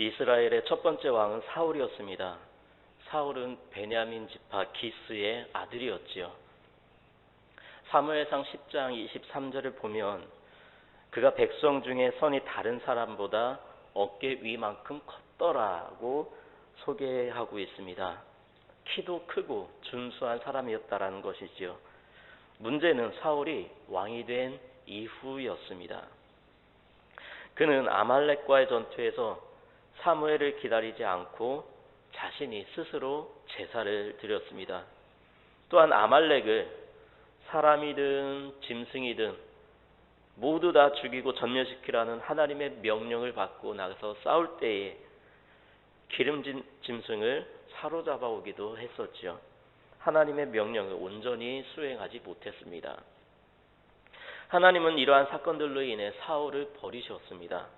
이스라엘의 첫 번째 왕은 사울이었습니다. 사울은 베냐민 지파 기스의 아들이었지요. 사무엘상 10장 23절을 보면 그가 백성 중에 선이 다른 사람보다 어깨 위만큼 컸더라고 소개하고 있습니다. 키도 크고 준수한 사람이었다라는 것이지요. 문제는 사울이 왕이 된 이후였습니다. 그는 아말렉과의 전투에서 사무엘을 기다리지 않고 자신이 스스로 제사를 드렸습니다. 또한 아말렉을 사람이든 짐승이든 모두 다 죽이고 전멸시키라는 하나님의 명령을 받고 나가서 싸울 때에 기름진 짐승을 사로잡아 오기도 했었지요. 하나님의 명령을 온전히 수행하지 못했습니다. 하나님은 이러한 사건들로 인해 사울을 버리셨습니다.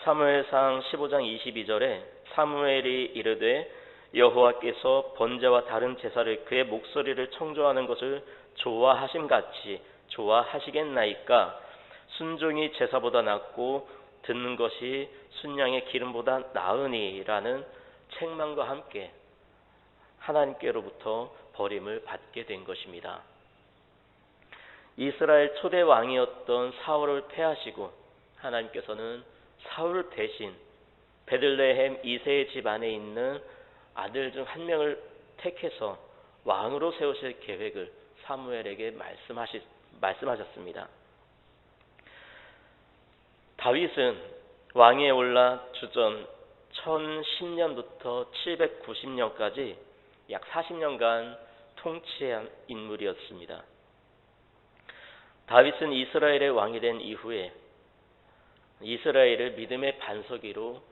사무엘상 15장 22절에 사무엘이 이르되 여호와께서 번제와 다른 제사를 그의 목소리를 청조하는 것을 좋아하심 같이 좋아하시겠나이까 순종이 제사보다 낫고 듣는 것이 순양의 기름보다 나으니라는 책망과 함께 하나님께로부터 버림을 받게 된 것입니다. 이스라엘 초대 왕이었던 사울을 패하시고 하나님께서는 사울 대신 베들레헴 이세의 집 안에 있는 아들 중 한 명을 택해서 왕으로 세우실 계획을 사무엘에게 말씀하시, 말씀하셨습니다. 다윗은 왕위에 올라 주전 1010년부터 790년까지 약 40년간 통치한 인물이었습니다. 다윗은 이스라엘의 왕이 된 이후에 이스라엘을 믿음의 반석이로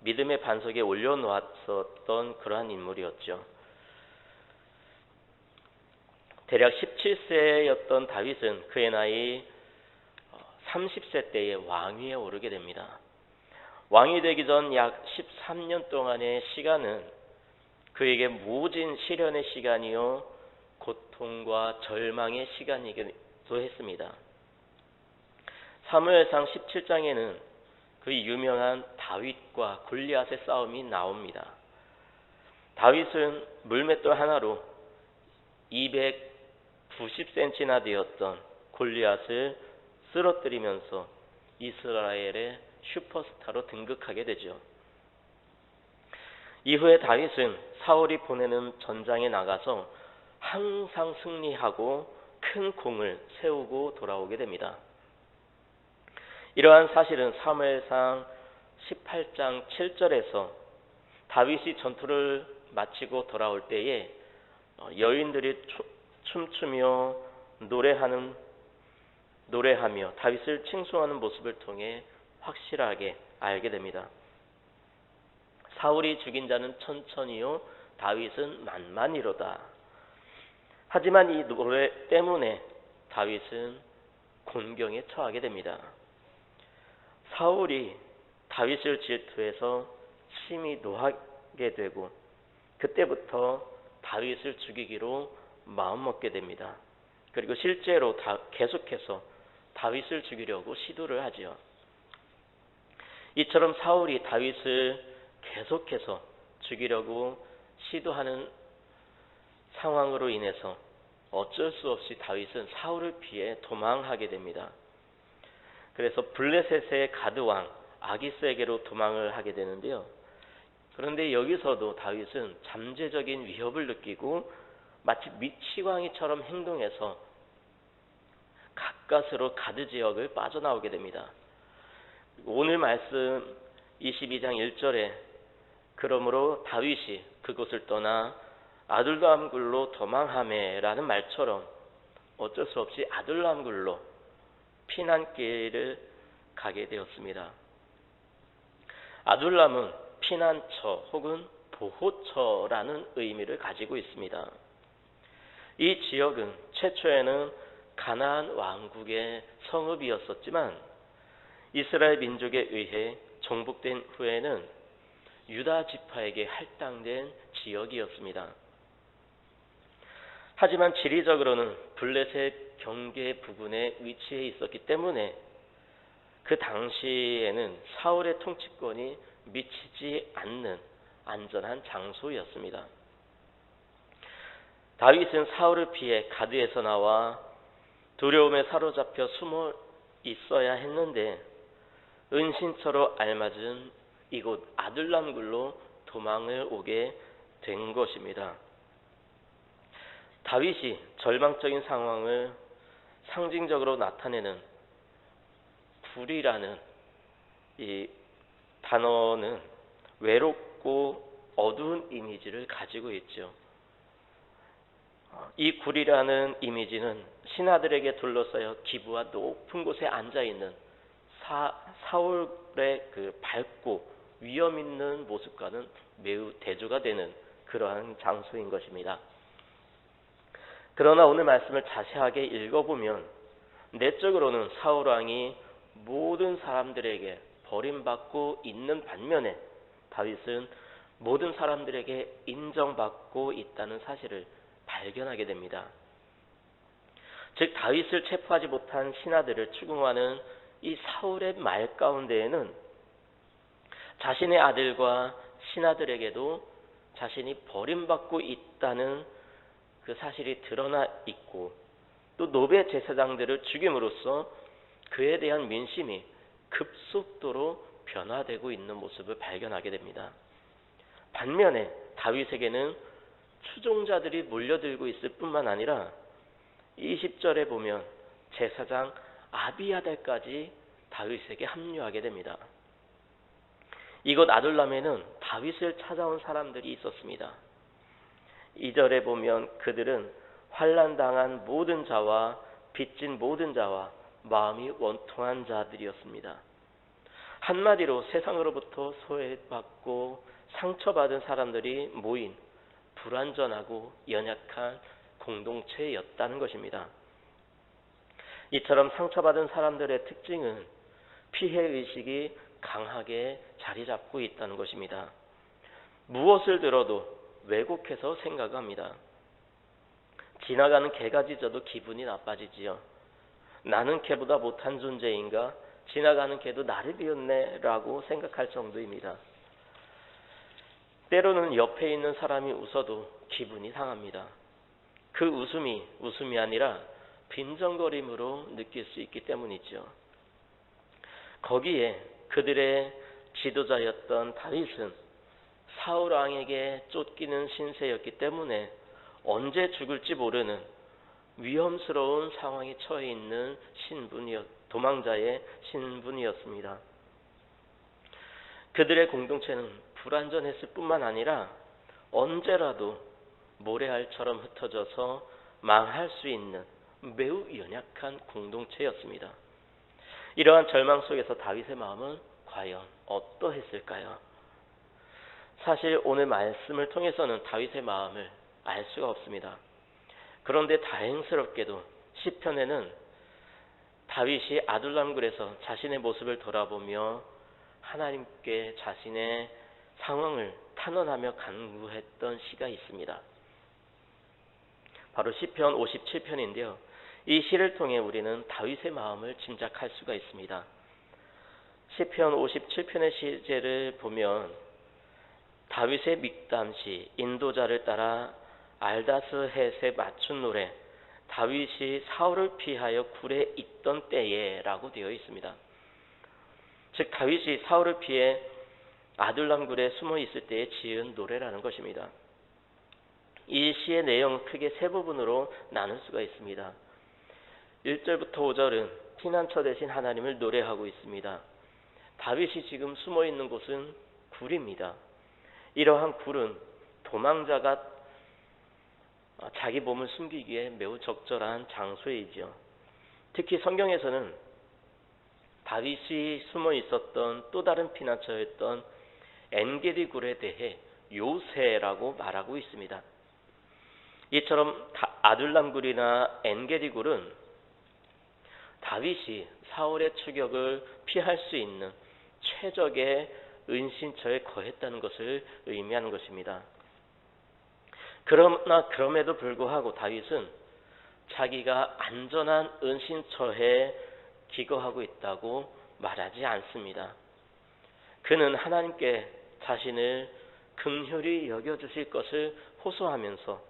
믿음의 반석에 올려놓았었던 그러한 인물이었죠. 대략 17세였던 다윗은 그의 나이 30세 때에 왕위에 오르게 됩니다. 왕이 되기 전 약 13년 동안의 시간은 그에게 모진 시련의 시간이요 고통과 절망의 시간이기도 했습니다. 사무엘상 17장에는 그 유명한 다윗과 골리앗의 싸움이 나옵니다. 다윗은 물맷돌 하나로 290cm나 되었던 골리앗을 쓰러뜨리면서 이스라엘의 슈퍼스타로 등극하게 되죠. 이후에 다윗은 사울이 보내는 전장에 나가서 항상 승리하고 큰 공을 세우고 돌아오게 됩니다. 이러한 사실은 사무엘상 18장 7절에서 다윗이 전투를 마치고 돌아올 때에 어, 여인들이 춤추며 노래하는 노래하며 다윗을 칭송하는 모습을 통해 확실하게 알게 됩니다. 사울이 죽인 자는 천천히요 다윗은 만만이로다. 하지만 이 노래 때문에 다윗은 곤경에 처하게 됩니다. 사울이 다윗을 질투해서 심히 노하게 되고 그때부터 다윗을 죽이기로 마음먹게 됩니다. 그리고 실제로 계속해서 다윗을 죽이려고 시도를 하지요. 이처럼 사울이 다윗을 계속해서 죽이려고 시도하는 상황으로 인해서 어쩔 수 없이 다윗은 사울을 피해 도망하게 됩니다. 그래서 블레셋의 가드왕 아기스에게로 도망을 하게 되는데요. 그런데 여기서도 다윗은 잠재적인 위협을 느끼고 마치 미치광이처럼 행동해서 가까스로 가드 지역을 빠져나오게 됩니다. 오늘 말씀 22장 1절에 그러므로 다윗이 그곳을 떠나 아둘람굴로 도망하매라는 말처럼 어쩔 수 없이 아둘람굴로 피난길을 가게 되었습니다. 아둘람은 피난처 혹은 보호처라는 의미를 가지고 있습니다. 이 지역은 최초에는 가나안 왕국의 성읍이었었지만 이스라엘 민족에 의해 정복된 후에는 유다 지파에게 할당된 지역이었습니다. 하지만 지리적으로는 블레셋 경계 부근에 위치해 있었기 때문에 그 당시에는 사울의 통치권이 미치지 않는 안전한 장소였습니다. 다윗은 사울을 피해 가드에서 나와 두려움에 사로잡혀 숨어 있어야 했는데 은신처로 알맞은 이곳 아들람굴로 도망을 오게 된 것입니다. 다윗이 절망적인 상황을 상징적으로 나타내는 굴이라는 이 단어는 외롭고 어두운 이미지를 가지고 있죠. 이 굴이라는 이미지는 신하들에게 둘러싸여 기부와 높은 곳에 앉아 있는 사, 사울의 그 밝고 위험 있는 모습과는 매우 대조가 되는 그러한 장소인 것입니다. 그러나 오늘 말씀을 자세하게 읽어보면 내적으로는 사울 왕이 모든 사람들에게 버림받고 있는 반면에 다윗은 모든 사람들에게 인정받고 있다는 사실을 발견하게 됩니다. 즉 다윗을 체포하지 못한 신하들을 추궁하는 이 사울의 말 가운데에는 자신의 아들과 신하들에게도 자신이 버림받고 있다는 그 사실이 드러나 있고 또 노베 제사장들을 죽임으로써 그에 대한 민심이 급속도로 변화되고 있는 모습을 발견하게 됩니다. 반면에 다윗에게는 추종자들이 몰려들고 있을 뿐만 아니라 20절에 보면 제사장 아비아달까지 다윗에게 합류하게 됩니다. 이곳 아둘람에는 다윗을 찾아온 사람들이 있었습니다. 2절에 보면 그들은 환란 당한 모든 자와 빚진 모든 자와 마음이 원통한 자들이었습니다. 한마디로 세상으로부터 소외받고 상처받은 사람들이 모인 불완전하고 연약한 공동체였다는 것입니다. 이처럼 상처받은 사람들의 특징은 피해 의식이 강하게 자리 잡고 있다는 것입니다. 무엇을 들어도 왜곡해서 생각합니다. 지나가는 개가 짖어도 기분이 나빠지지요. 나는 개보다 못한 존재인가? 지나가는 개도 나를 비웠네라고 생각할 정도입니다. 때로는 옆에 있는 사람이 웃어도 기분이 상합니다. 그 웃음이 웃음이 아니라 빈정거림으로 느낄 수 있기 때문이죠. 거기에 그들의 지도자였던 다윗은 사울 왕에게 쫓기는 신세였기 때문에 언제 죽을지 모르는 위험스러운 상황에 처해 있는 신분이었 도망자의 신분이었습니다. 그들의 공동체는 불완전했을 뿐만 아니라 언제라도 모래알처럼 흩어져서 망할 수 있는 매우 연약한 공동체였습니다. 이러한 절망 속에서 다윗의 마음은 과연 어떠했을까요? 사실 오늘 말씀을 통해서는 다윗의 마음을 알 수가 없습니다. 그런데 다행스럽게도 시편에는 다윗이 아둘람굴에서 자신의 모습을 돌아보며 하나님께 자신의 상황을 탄원하며 간구했던 시가 있습니다. 바로 시편 57편인데요. 이 시를 통해 우리는 다윗의 마음을 짐작할 수가 있습니다. 시편 57편의 시제를 보면 다윗의 믹담시 인도자를 따라 알다스 헷에 맞춘 노래 다윗이 사울을 피하여 굴에 있던 때에라고 되어 있습니다. 즉 다윗이 사울을 피해 아둘람 굴에 숨어 있을 때에 지은 노래라는 것입니다. 이 시의 내용 크게 세 부분으로 나눌 수가 있습니다. 1절부터 5절은 피난처 대신 하나님을 노래하고 있습니다. 다윗이 지금 숨어 있는 곳은 굴입니다. 이러한 굴은 도망자가 자기 몸을 숨기기에 매우 적절한 장소이죠. 특히 성경에서는 다윗이 숨어 있었던 또 다른 피난처였던 엔게디 굴에 대해 요새라고 말하고 있습니다. 이처럼 아둘람 굴이나 엔게디 굴은 다윗이 사울의 추격을 피할 수 있는 최적의 은신처에 거했다는 것을 의미하는 것입니다. 그러나 그럼에도 불구하고 다윗은 자기가 안전한 은신처에 기거하고 있다고 말하지 않습니다. 그는 하나님께 자신을 긍휼히 여겨 주실 것을 호소하면서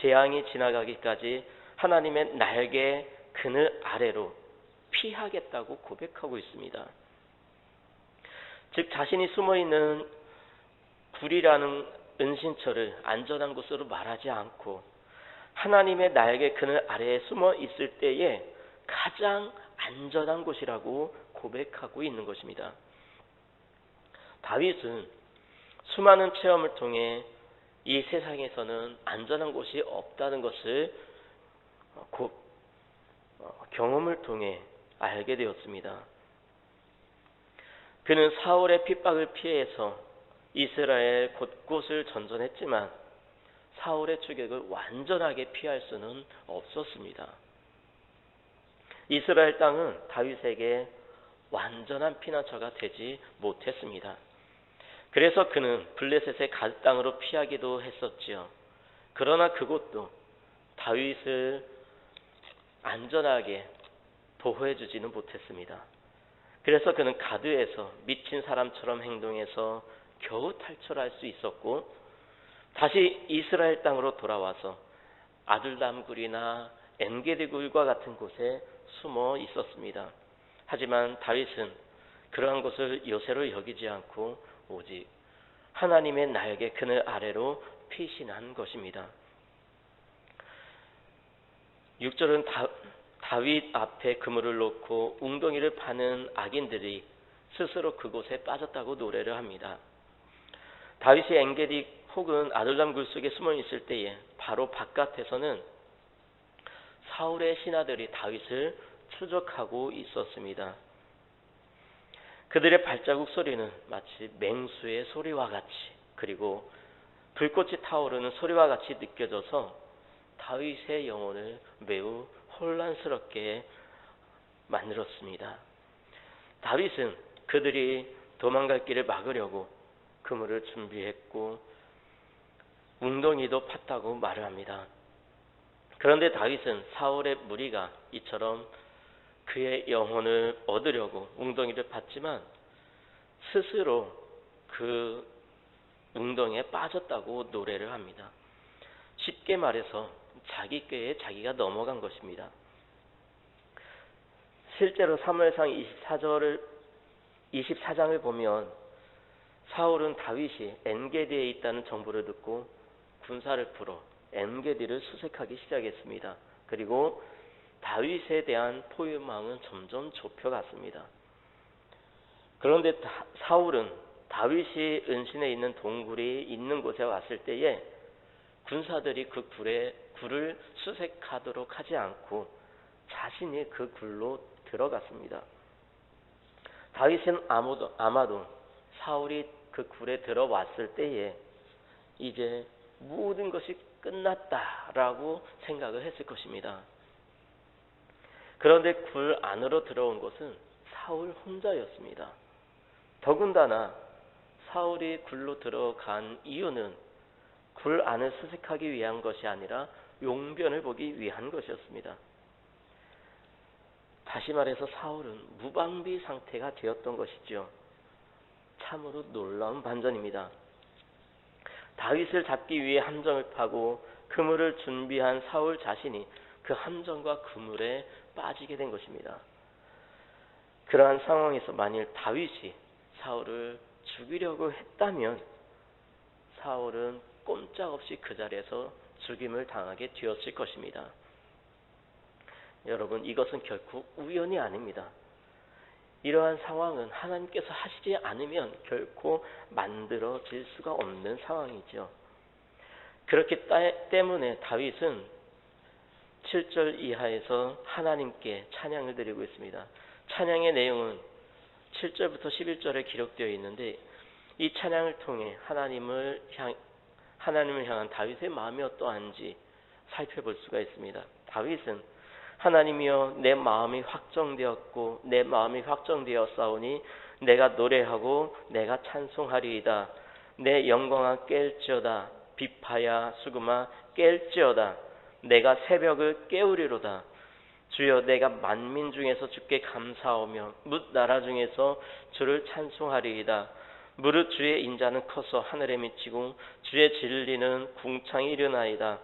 재앙이 지나가기까지 하나님의 날개 그늘 아래로 피하겠다고 고백하고 있습니다. 즉 자신이 숨어 있는 굴이라는 은신처를 안전한 곳으로 말하지 않고 하나님의 날개 그늘 아래에 숨어 있을 때에 가장 안전한 곳이라고 고백하고 있는 것입니다. 다윗은 수많은 체험을 통해 이 세상에서는 안전한 곳이 없다는 것을 고, 어, 경험을 통해 알게 되었습니다. 그는 사울의 핍박을 피해서 이스라엘 곳곳을 전전했지만 사울의 추격을 완전하게 피할 수는 없었습니다. 이스라엘 땅은 다윗에게 완전한 피난처가 되지 못했습니다. 그래서 그는 블레셋의 갈 땅으로 피하기도 했었지요. 그러나 그곳도 다윗을 안전하게 보호해 주지는 못했습니다. 그래서 그는 가드에서 미친 사람처럼 행동해서 겨우 탈출할 수 있었고 다시 이스라엘 땅으로 돌아와서 아들담 굴이나 엔게디 굴과 같은 곳에 숨어 있었습니다. 하지만 다윗은 그러한 것을 요새로 여기지 않고 오직 하나님의 날개 그늘 아래로 피신한 것입니다. 6절은 다, 다윗 앞에 그물을 놓고 웅덩이를 파는 악인들이 스스로 그곳에 빠졌다고 노래를 합니다. 다윗이 엔게디 혹은 아들람 굴 속에 숨어 있을 때에 바로 바깥에서는 사울의 신하들이 다윗을 추적하고 있었습니다. 그들의 발자국 소리는 마치 맹수의 소리와 같이 그리고 불꽃이 타오르는 소리와 같이 느껴져서 다윗의 영혼을 매우 혼란스럽게 만들었습니다. 다윗은 그들이 도망갈 길을 막으려고 그물을 준비했고 웅덩이도 팠다고 말을 합니다. 그런데 다윗은 사울의 무리가 이처럼 그의 영혼을 얻으려고 웅덩이를 팠지만 스스로 그 웅덩이에 빠졌다고 노래를 합니다. 쉽게 말해서 자기 꾀에 자기가 넘어간 것입니다. 실제로 사무엘상 24절을 24장을 보면 사울은 다윗이 엔게디에 있다는 정보를 듣고 군사를 풀어 엔게디를 수색하기 시작했습니다. 그리고 다윗에 대한 포유망은 점점 좁혀갔습니다. 그런데 사울은 다윗이 은신해 있는 동굴이 있는 곳에 왔을 때에 군사들이 그 굴에 굴을 수색하도록 하지 않고 자신이 그 굴로 들어갔습니다. 다윗은 아무도, 아마도 사울이 그 굴에 들어왔을 때에 이제 모든 것이 끝났다라고 생각을 했을 것입니다. 그런데 굴 안으로 들어온 것은 사울 혼자였습니다. 더군다나 사울이 굴로 들어간 이유는 굴 안을 수색하기 위한 것이 아니라 용변을 보기 위한 것이었습니다. 다시 말해서 사울은 무방비 상태가 되었던 것이죠. 참으로 놀라운 반전입니다. 다윗을 잡기 위해 함정을 파고 그물을 준비한 사울 자신이 그 함정과 그물에 빠지게 된 것입니다. 그러한 상황에서 만일 다윗이 사울을 죽이려고 했다면 사울은 꼼짝없이 그 자리에서 죽임을 당하게 되었을 것입니다. 여러분, 이것은 결코 우연이 아닙니다. 이러한 상황은 하나님께서 하시지 않으면 결코 만들어질 수가 없는 상황이죠. 그렇기 때문에 다윗은 7절 이하에서 하나님께 찬양을 드리고 있습니다. 찬양의 내용은 7절부터 11절에 기록되어 있는데 이 찬양을 통해 하나님을 향 하나님을 향한 다윗의 마음이 어떠한지 살펴볼 수가 있습니다. 다윗은 하나님이여 내 마음이 확정되었고 내 마음이 확정되었사오니 내가 노래하고 내가 찬송하리이다. 내 영광아 깰지어다. 비파야 수금아 깰지어다. 내가 새벽을 깨우리로다. 주여 내가 만민 중에서 주께 감사하며 묻 나라 중에서 주를 찬송하리이다. 무릇 주의 인자는 커서 하늘에 미치고 주의 진리는 궁창이 일어나이다.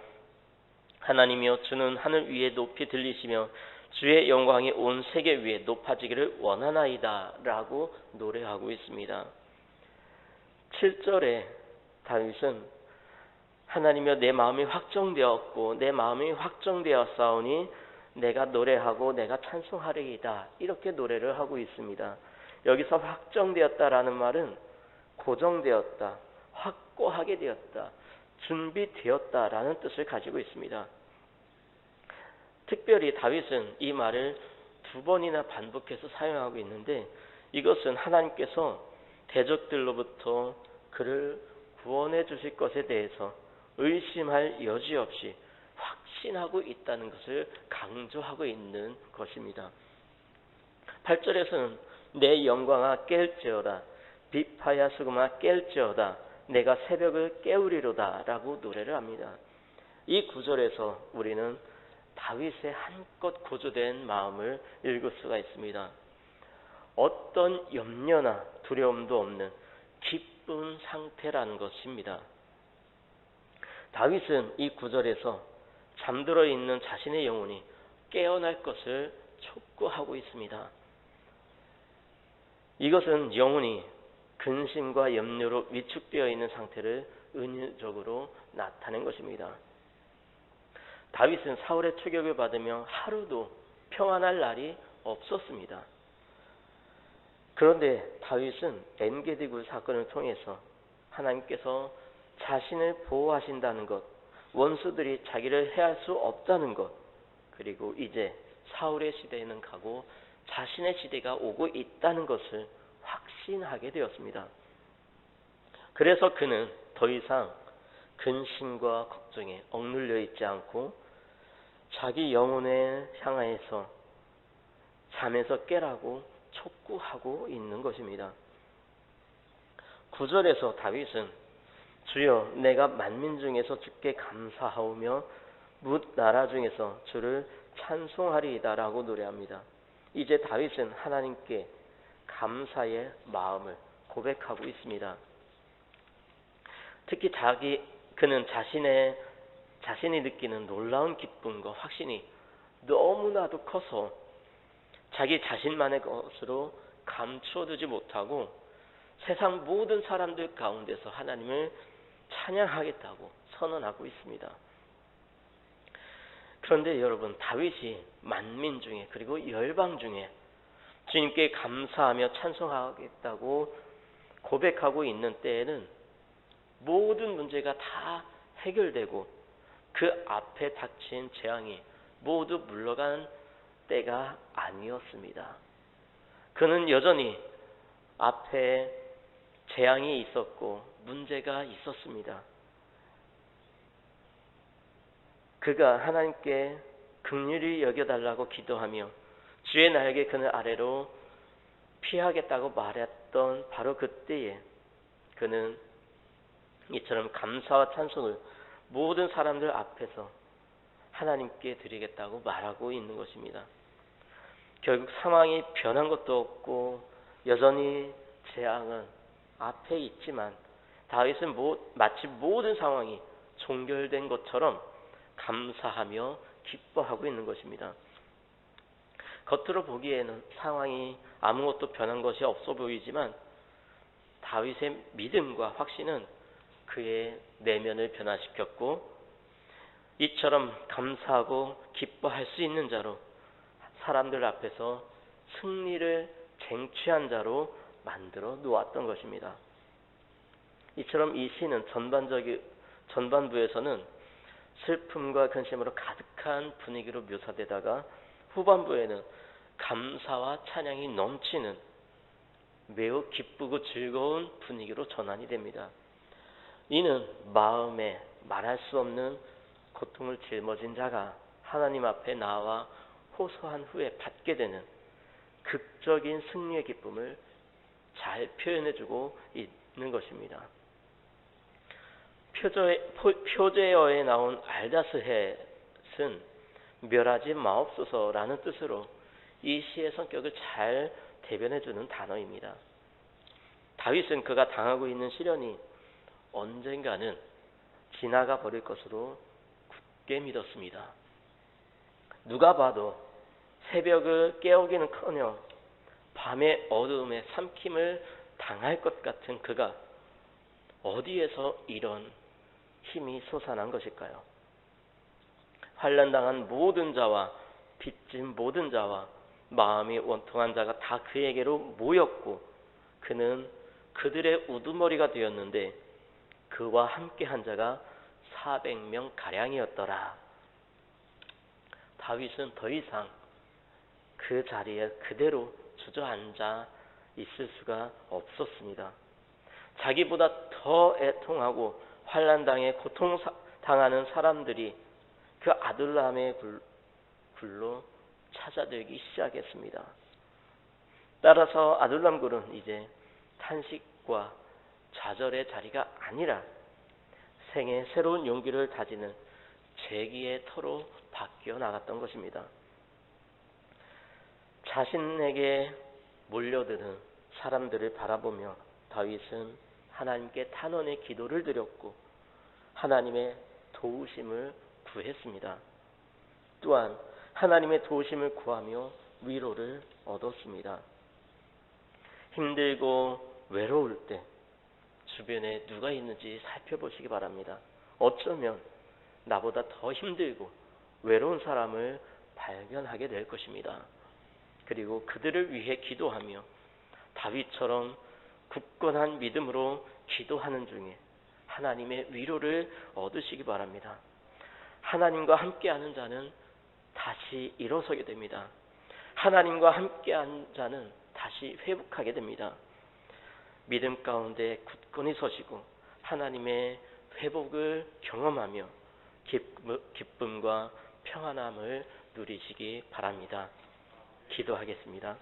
하나님이여 주는 하늘 위에 높이 들리시며 주의 영광이 온 세계 위에 높아지기를 원하나이다 라고 노래하고 있습니다. 7절에 다윗은 하나님이여 내 마음이 확정되었고 내 마음이 확정되었사오니 내가 노래하고 내가 찬송하리이다 이렇게 노래를 하고 있습니다. 여기서 확정되었다라는 말은 고정되었다, 확고하게 되었다, 준비되었다라는 뜻을 가지고 있습니다. 특별히 다윗은 이 말을 두 번이나 반복해서 사용하고 있는데 이것은 하나님께서 대적들로부터 그를 구원해 주실 것에 대해서 의심할 여지 없이 확신하고 있다는 것을 강조하고 있는 것입니다. 8절에서는 내 영광아 깰지어다 비파야 수금아 깰지어다 내가 새벽을 깨우리로다 라고 노래를 합니다. 이 구절에서 우리는 다윗의 한껏 고조된 마음을 읽을 수가 있습니다. 어떤 염려나 두려움도 없는 기쁜 상태라는 것입니다. 다윗은 이 구절에서 잠들어 있는 자신의 영혼이 깨어날 것을 촉구하고 있습니다. 이것은 영혼이 근심과 염려로 위축되어 있는 상태를 은유적으로 나타낸 것입니다. 다윗은 사울의 추격을 받으며 하루도 평안할 날이 없었습니다. 그런데 다윗은 엔게디굴 사건을 통해서 하나님께서 자신을 보호하신다는 것, 원수들이 자기를 해할 수 없다는 것, 그리고 이제 사울의 시대에는 가고 자신의 시대가 오고 있다는 것을 확신하게 되었습니다. 그래서 그는 더 이상 근심과 걱정에 억눌려 있지 않고 자기 영혼에 향하여서 잠에서 깨라고 촉구하고 있는 것입니다. 구절에서 다윗은 주여 내가 만민 중에서 주께 감사하오며 묻 나라 중에서 주를 찬송하리이다라고 노래합니다. 이제 다윗은 하나님께 감사의 마음을 고백하고 있습니다. 특히 자기 그는 자신의 자신이 느끼는 놀라운 기쁨과 확신이 너무나도 커서 자기 자신만의 것으로 감추어두지 못하고 세상 모든 사람들 가운데서 하나님을 찬양하겠다고 선언하고 있습니다. 그런데 여러분 다윗이 만민 중에 그리고 열방 중에 주님께 감사하며 찬송하겠다고 고백하고 있는 때에는 모든 문제가 다 해결되고 그 앞에 닥친 재앙이 모두 물러간 때가 아니었습니다. 그는 여전히 앞에 재앙이 있었고 문제가 있었습니다. 그가 하나님께 극률이 여겨달라고 기도하며 주의 날개 그늘 아래로 피하겠다고 말했던 바로 그때에 그는 이처럼 감사와 찬송을 모든 사람들 앞에서 하나님께 드리겠다고 말하고 있는 것입니다. 결국 상황이 변한 것도 없고 여전히 재앙은 앞에 있지만 다윗은 마치 모든 상황이 종결된 것처럼 감사하며 기뻐하고 있는 것입니다. 겉으로 보기에는 상황이 아무것도 변한 것이 없어 보이지만 다윗의 믿음과 확신은 그의 내면을 변화시켰고 이처럼 감사하고 기뻐할 수 있는 자로 사람들 앞에서 승리를 쟁취한 자로 만들어 놓았던 것입니다. 이처럼 이 시는 전반적인 전반부에서는 슬픔과 근심으로 가득한 분위기로 묘사되다가 후반부에는 감사와 찬양이 넘치는 매우 기쁘고 즐거운 분위기로 전환이 됩니다. 이는 마음에 말할 수 없는 고통을 짊어진 자가 하나님 앞에 나와 호소한 후에 받게 되는 극적인 승리의 기쁨을 잘 표현해주고 있는 것입니다. 표제, 표제어에 나온 알다스헷은 멸하지 마옵소서라는 뜻으로 이 시의 성격을 잘 대변해 주는 단어입니다. 다윗은 그가 당하고 있는 시련이 언젠가는 지나가 버릴 것으로 굳게 믿었습니다. 누가 봐도 새벽을 깨우기는 커녕 밤의 어두움에 삼킴을 당할 것 같은 그가 어디에서 이런 힘이 솟아난 것일까요? 환란당한 모든 자와 빚진 모든 자와 마음이 원통한 자가 다 그에게로 모였고 그는 그들의 우두머리가 되었는데 그와 함께 한 자가 400명 가량이었더라. 다윗은 더 이상 그 자리에 그대로 주저앉아 있을 수가 없었습니다. 자기보다 더 애통하고 환란당에 고통당하는 사람들이 그 아들람의 굴로 찾아들기 시작했습니다. 따라서 아들람 굴은 이제 탄식과 좌절의 자리가 아니라 생의 새로운 용기를 다지는 재기의 터로 바뀌어 나갔던 것입니다. 자신에게 몰려드는 사람들을 바라보며 다윗은 하나님께 탄원의 기도를 드렸고 하나님의 도우심을 구했습니다. 또한 하나님의 도우심을 구하며 위로를 얻었습니다. 힘들고 외로울 때 주변에 누가 있는지 살펴보시기 바랍니다. 어쩌면 나보다 더 힘들고 외로운 사람을 발견하게 될 것입니다. 그리고 그들을 위해 기도하며 다윗처럼 굳건한 믿음으로 기도하는 중에 하나님의 위로를 얻으시기 바랍니다. 하나님과 함께하는 자는 다시 일어서게 됩니다. 하나님과 함께한 자는 다시 회복하게 됩니다. 믿음 가운데 굳건히 서시고 하나님의 회복을 경험하며 기쁨과 평안함을 누리시기 바랍니다. 기도하겠습니다.